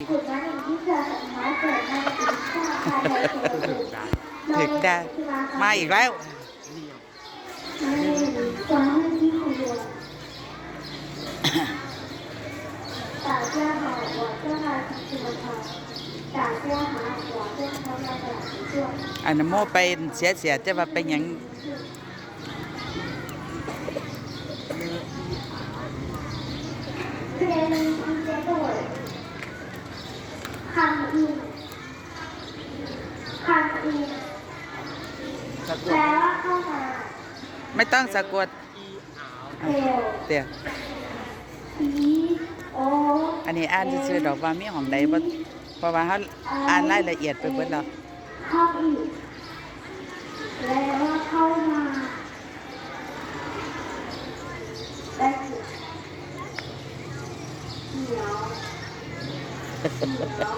ถึงได้มาอีกแล้ว อันนั้นโมไปเสียเสียจะว่าเป็นอย่างเคันอีคันอีแปลว่าเข้ามาไม่ต้องสะกดเอวเดี๋ยวอีโออันนี้อ่านซื่อๆดอกว่ามีของใดบ่เพราะว่าเขาอ่านรายละเอียดไปเบิดแล้วเข้าอีกแปลว่าเข้ามาและเหนียวเหนียว